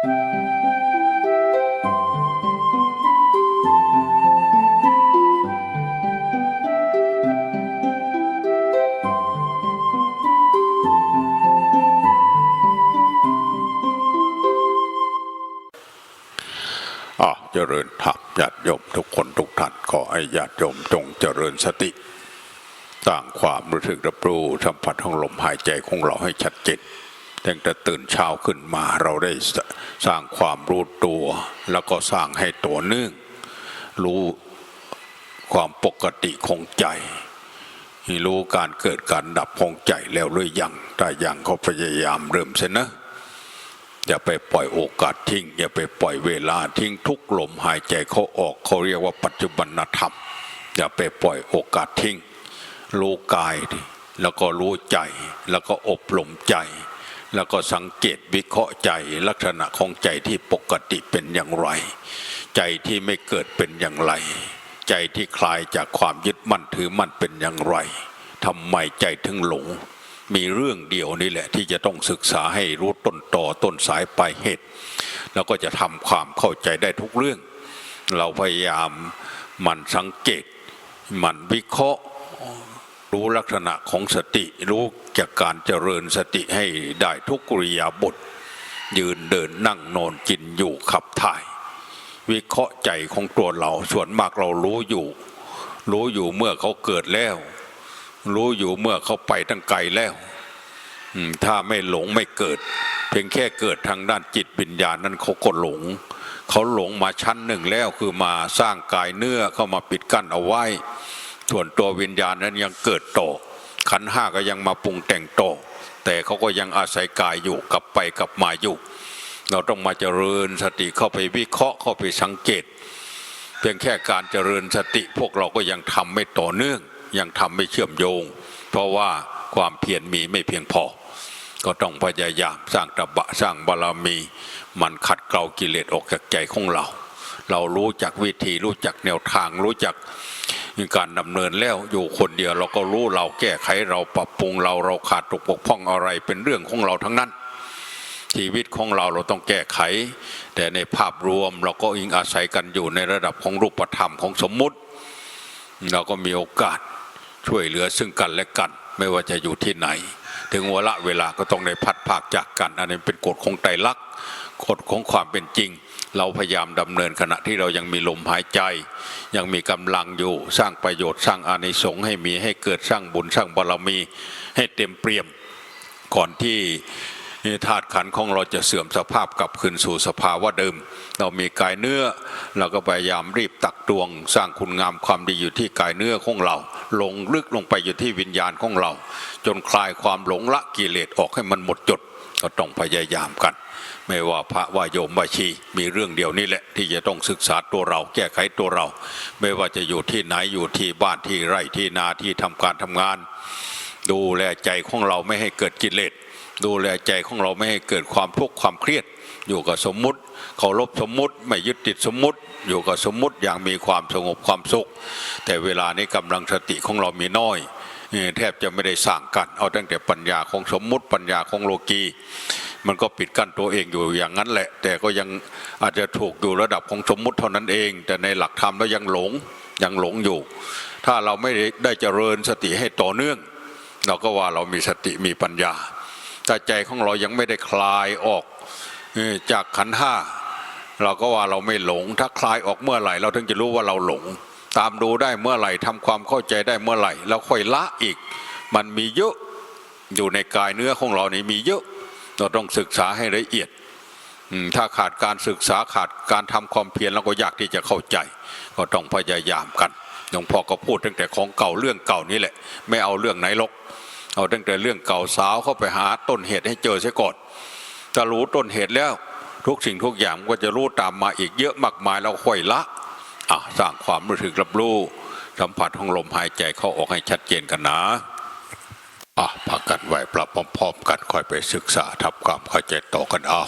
เจริญธรรมญาติโยมทุกคนทุกท่านขอให้ญาติโยมจงเจริญสติสร้างความรู้สึกรับรู้สัมผัสของลมหายใจของเราให้ชัดเจน ตั้งแต่ตื่นเช้าขึ้นมาเราได้สร้างความรู้ตัว แล้วก็สร้างให้ตัวเนื่อง รู้ความปกติของใจรู้การเกิดการดับของใจแล้วหรือยังถ้ายังก็พยายามเริ่มเสนะอย่าไปปล่อยโอกาสทิ้ง อย่าไปปล่อยเวลาทิ้งทุกลมหายใจเขาออกเขาเรียกว่าปัจจุบันธรรม อย่าไปปล่อยโอกาสทิ้งรู้กายแล้วก็รู้ใจแล้วก็อบรมใจ แล้วก็สังเกตวิเคราะห์ใจลักษณะของใจที่ปกติเป็นอย่างไร ใจที่ไม่เกิดเป็นอย่างไร ใจที่คลายจากความยึดมั่นถือมั่นเป็นอย่างไรทำไมใจถึงหลง มีเรื่องเดียวนี่แหละที่จะต้องศึกษาให้รู้ต้นต่อต้นสายปลายเหตุ แล้วก็จะทำความเข้าใจได้ทุกเรื่อง เราพยายามมันสังเกตมันวิเคราะห์ รู้ลักษณะของสติรู้จากการเจริญสติให้ได้ทุกกริยาบท ยืนเดินนั่งนอนกินอยู่ขับถ่าย วิเคราะห์ใจของตัวเราส่วนมากเรารู้อยู่ รู้อยู่เมื่อเขาเกิดแล้ว รู้อยู่เมื่อเขาไปตั้งไกลแล้วถ้าไม่หลงไม่เกิด เพียงแค่เกิดทางด้านจิตวิญญาณนั้นเขาก็หลง เขาหลงมาชั้นหนึ่งแล้วคือมาสร้างกายเนื้อเข้ามาปิดกั้นเอาไว้ ส่วนตัววิญญาณนั้นยังเกิดโต ขันห้าก็ยังมาปรุงแต่งโต แต่เขาก็ยังอาศัยกายอยู่กลับไปกลับมาอยู่ เราต้องมาเจริญสติเข้าไปวิเคราะห์เข้าไปสังเกต เพียงแค่การเจริญสติพวกเราก็ยังทำไม่ต่อเนื่อง ยังทำไม่เชื่อมโยง เพราะว่าความเพียรมีไม่เพียงพอ ก็ต้องพยายามสร้างตบะสร้างบารมี มันขัดเกลากิเลสออกจากใจของเรา เรารู้จักวิธีรู้จักแนวทางรู้จัก การดำเนินแล้วอยู่คนเดียวเราก็รู้เราแก้ไขเราปรับปรุงเราเราขาดตกบกพร่องอะไรเป็นเรื่องของเราทั้งนั้น ชีวิตของเราเราต้องแก้ไข แต่ในภาพรวมเราก็อิงอาศัยกันอยู่ในระดับของรูปธรรมของสมมุติ เราก็มีโอกาสช่วยเหลือซึ่งกันและกัน ไม่ว่าจะอยู่ที่ไหน ถึงวละเวลาก็ต้องได้พัดภาคจากกัน อันนี้เป็นกฎของไตรลักษณ์กฎของความเป็นจริง เราพยายามดำเนินขณะที่เรายังมีลมหายใจ ยังมีกำลังอยู่สร้างประโยชน์สร้างอานิสงส์ให้มีให้เกิดสร้างบุญสร้างบารมี ให้เต็มเปี่ยมก่อนที่ ธาตุขันธ์ของเราจะเสื่อมสภาพกลับคืนสู่สภาวะเดิม เรามีกายเนื้อ เราก็พยายามรีบตักตวง สร้างคุณงามความดีอยู่ที่กายเนื้อของเรา ลงลึกลงไปอยู่ที่วิญญาณของเรา จนคลายความหลงละกิเลสออกให้มันหมดจดก็ต้องพยายามกัน ไม่ว่าพระว่าโยมว่าชี มีเรื่องเดียวนี่แหละ ที่จะต้องศึกษาตัวเรา แก้ไขตัวเรา ไม่ว่าจะอยู่ที่ไหนอยู่ที่บ้านที่ไร่ที่นาที่ทำการทำงาน ดูแลใจของเราไม่ให้เกิดกิเลส ดูแลใจของเราไม่ให้เกิดความทุกข์ความเครียด อยู่กับสมมุติเคารพสมมุติไม่ยึดติดสมมุติ อยู่กับสมมุติอย่างมีความสงบความสุข แต่เวลานี้กำลังสติของเรามีน้อยแทบจะไม่ได้สร้างกันเอาตั้งแต่ปัญญาของสมมุติปัญญาของโลกีมันก็ปิดกั้นตัวเองอยู่อย่างนั้นแหละ แต่ก็ยังอาจจะถูกอยู่ระดับของสมมุติเท่านั้นเอง แต่ในหลักธรรมแล้วยังหลงยังหลงอยู่ ถ้าเราไม่ได้เจริญสติให้ต่อเนื่อง เราก็ว่าเรามีสติมีปัญญา ถ้าใจของเรายังไม่ได้คลายออกจากขันห้าเราก็ว่าเราไม่หลง ถ้าคลายออกเมื่อไหร่ เราถึงจะรู้ว่าเราหลง ตามดูได้เมื่อไหร่ทำความเข้าใจได้เมื่อไหร่แล้วค่อยละอีก มันมีเยอะอยู่ในกายเนื้อของเรานี่มีเยอะเราต้องศึกษาให้ละเอียดถ้าขาดการศึกษาขาดการทำความเพียรเราก็ยากที่จะเข้าใจ ก็ต้องพยายามกันหลวงพ่อก็พูดตั้งแต่ของเก่าเรื่องเก่านี่แหละ ไม่เอาเรื่องไหนหรอก เอาตั้งแต่เรื่องเก่าสาวเข้าไปหาต้นเหตุให้เจอเสียก่อนจะรู้ต้นเหตุแล้ว ทุกสิ่งทุกอย่างก็จะรู้ตามมาอีกเยอะมากมายแล้วค่อยละอะสร้างความรู้สึกรับรู้สัมผัสของลมหายใจเข้าออกให้ชัดเจนกันนะอะพักกันไว้ปรับพร้อมๆกันค่อยไปศึกษาทับความเข้าใจต่อกันเอา